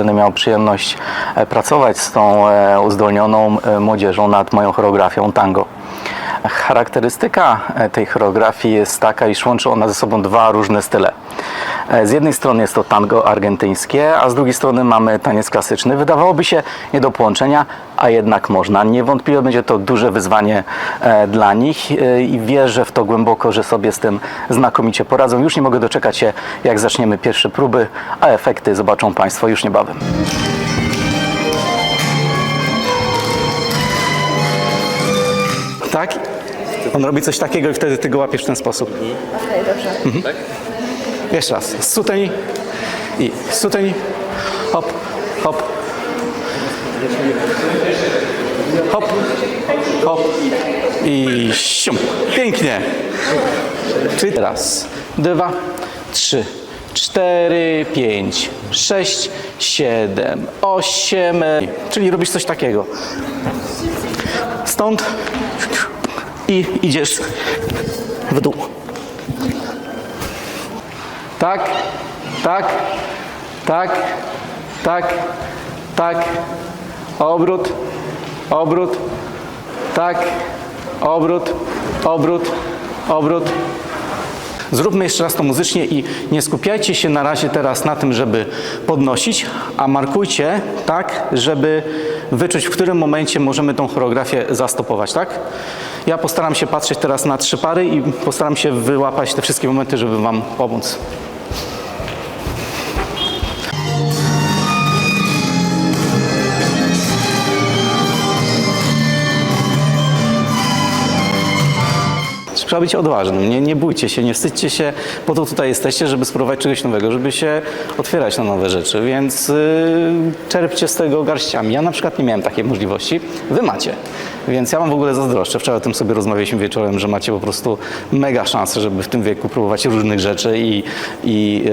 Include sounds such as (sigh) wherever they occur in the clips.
będę miał przyjemność e, pracować z tą e, uzdolnioną e, młodzieżą nad moją choreografią tango. Charakterystyka tej choreografii jest taka, iż łączy ona ze sobą dwa różne style. E, Z jednej strony jest to tango argentyńskie, a z drugiej strony mamy taniec klasyczny. Wydawałoby się nie do połączenia, a jednak można. Niewątpliwie będzie to duże wyzwanie e, dla nich e, i wierzę w to głęboko, że sobie z tym znakomicie poradzą. Już nie mogę doczekać się, jak zaczniemy pierwsze próby, a efekty zobaczą Państwo już niebawem. Tak? On robi coś takiego i wtedy ty go łapiesz w ten sposób. Okej, dobrze. Jeszcze raz. Suteń i suteń. Hop, hop. Hop, hop i sium. Pięknie. Czyli teraz dwa, trzy, cztery, pięć, sześć, siedem, osiem. Czyli robisz coś takiego. Stąd i idziesz w dół. Tak, tak, tak, tak, tak. Obrót, obrót, tak, obrót, obrót, obrót. Zróbmy jeszcze raz to muzycznie i nie skupiajcie się na razie teraz na tym, żeby podnosić, a markujcie tak, żeby wyczuć, w którym momencie możemy tą choreografię zastopować, tak? Ja postaram się patrzeć teraz na trzy pary i postaram się wyłapać te wszystkie momenty, żeby Wam pomóc. Trzeba być odważnym, nie, nie bójcie się, nie wstydźcie się, po to tutaj jesteście, żeby spróbować czegoś nowego, żeby się otwierać na nowe rzeczy, więc yy, czerpcie z tego garściami. Ja na przykład nie miałem takiej możliwości, wy macie, więc ja wam w ogóle zazdroszczę. Wczoraj o tym sobie rozmawialiśmy wieczorem, że macie po prostu mega szansę, żeby w tym wieku próbować różnych rzeczy i, i,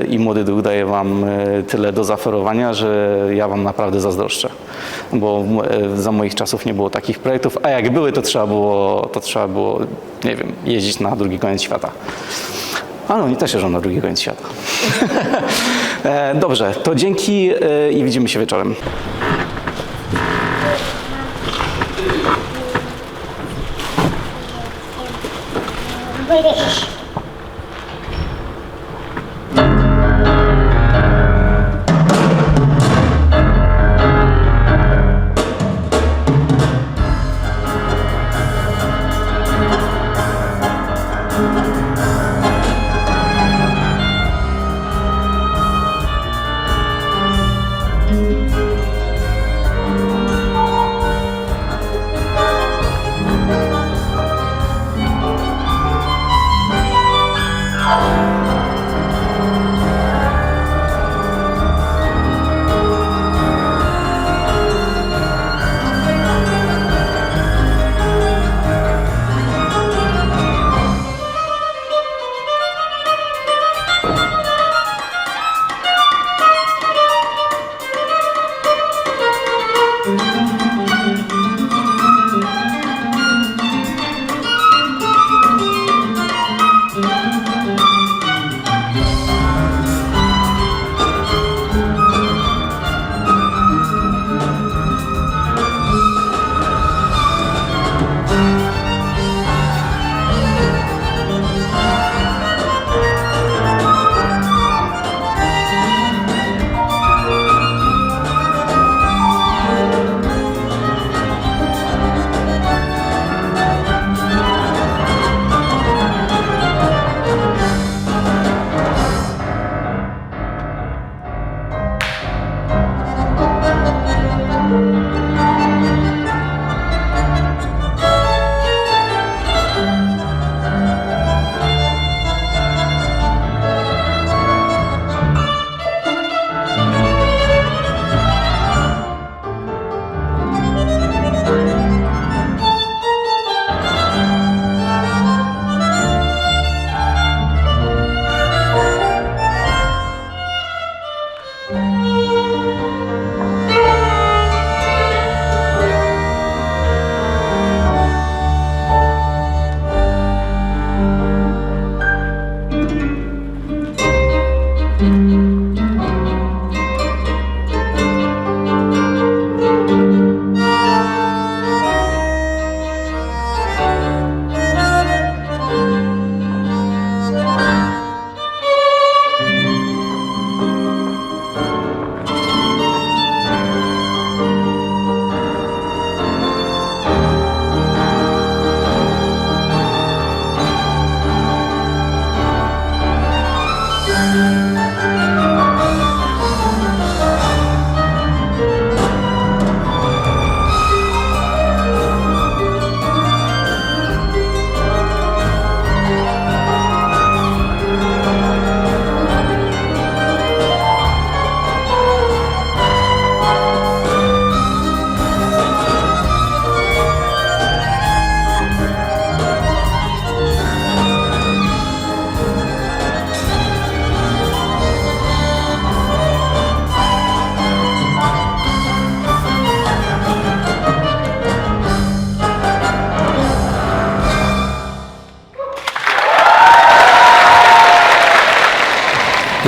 yy, i młody duch daje wam yy, tyle do zaoferowania, że ja wam naprawdę zazdroszczę, bo yy, za moich czasów nie było takich projektów, a jak były, to trzeba było, to trzeba było nie wiem, jeździć na drugi koniec świata. Ale oni też jeżdżą na drugi koniec świata. (laughs) E, dobrze, to dzięki e, i widzimy się wieczorem.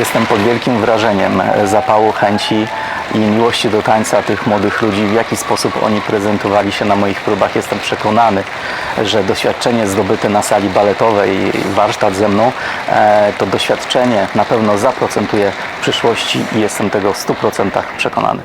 Jestem pod wielkim wrażeniem e, zapału, chęci i miłości do tańca tych młodych ludzi, w jaki sposób oni prezentowali się na moich próbach. Jestem przekonany, że doświadczenie zdobyte na sali baletowej, warsztat ze mną, e, to doświadczenie na pewno zaprocentuje w przyszłości i jestem tego w 100% przekonany.